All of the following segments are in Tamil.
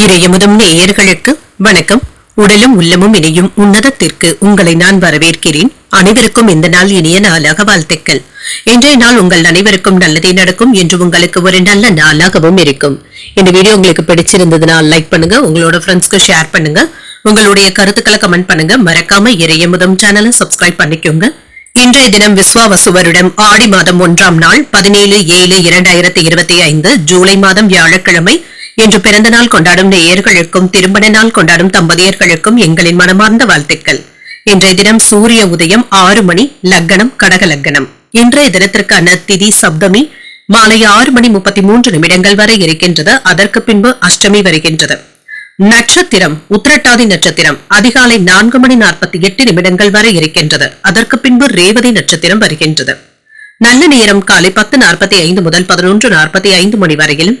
இறையமுதும் நேயர்களுக்கு வணக்கம். உடலும் உள்ளமும் இணையும் உன்னதத்திற்கு உங்களை நான் வரவேற்கிறேன். அனைவருக்கும் இந்த நாள் இனிய நாளாக வாழ்த்துக்கள். இன்றைய நாள் உங்கள் அனைவருக்கும் நல்லதே நடக்கும் என்று உங்களுக்கு ஒரு நல்ல நாளாகவும் இருக்கும். இந்த வீடியோ உங்களுக்கு பிடிச்சிருந்ததுனால் லைக் பண்ணுங்க உங்களோட ஃப்ரெண்ட்ஸ்க்கு ஷேர் பண்ணுங்க உங்களுடைய கருத்துக்களை கமெண்ட் பண்ணுங்க. மறக்காம இறையமுதம் சேனலை சப்ஸ்கிரைப் பண்ணிக்கோங்க. இன்றைய தினம் விஸ்வாவசு வருடம். ஆடி மாதம் ஒன்றாம் நாள் பதினேழு ஏழு இரண்டாயிரத்தி இருபத்தி ஐந்து ஜூலை மாதம் வியாழக்கிழமை இன்று பிறந்த நாள் கொண்டாடும் நேயர்களுக்கும் திருமண நாள் கொண்டாடும் தம்பதியர்களுக்கும் எங்களின் மனமார்ந்த வாழ்த்துக்கள். இன்றைய தினம் சூரிய உதயம் ஆறு மணி லக்கணம் கடக லக்கணம். இன்றைய தினத்திற்கான திதி சப்தமி மாலை ஆறு மணி முப்பத்தி மூன்று நிமிடங்கள் வரை இருக்கின்றது. அதற்கு பின்பு அஷ்டமி வருகின்றது. நட்சத்திரம் உத்திரட்டாதி நட்சத்திரம் அதிகாலை நான்கு மணி நாற்பத்தி எட்டு நிமிடங்கள் வரை இருக்கின்றது. அதற்கு பின்பு ரேவதி நட்சத்திரம் வருகின்றது. நல்ல நேரம் காலை பத்து நாற்பத்தி ஐந்து முதல் பதினொன்று நாற்பத்தி ஐந்து மணி வரையிலும்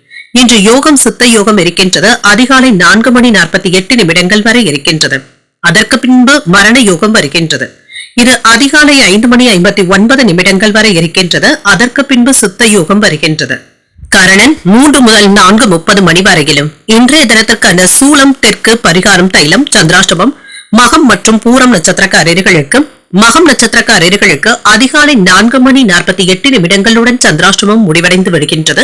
இன்று யோகம் சித்த யோகம் இருக்கின்றது. அதிகாலை நான்கு மணி நாற்பத்தி எட்டு நிமிடங்கள் வரை இருக்கின்றது. அதற்கு பின்பு மரண யோகம் வருகின்றது. இது அதிகாலை ஐந்து மணி ஐம்பத்தி ஒன்பது நிமிடங்கள் வரை இருக்கின்றது. அதற்கு பின்பு சித்த யோகம் வருகின்றது. கரணன் மூன்று முதல் நான்கு முப்பது மணி வரையிலும் இன்றைய தினத்திற்கான சூலம் தெற்கு பரிகாரம் தைலம் சந்திராஷ்டமம் மகம் மற்றும் பூரம் நட்சத்திரக்காரர்களுக்கு மகம் நட்சத்திரக்காரர்களுக்கு அதிகாலை நான்கு மணி நாற்பத்தி எட்டு நிமிடங்களுடன் சந்திராஷ்டமம் முடிவடைந்து வருகின்றது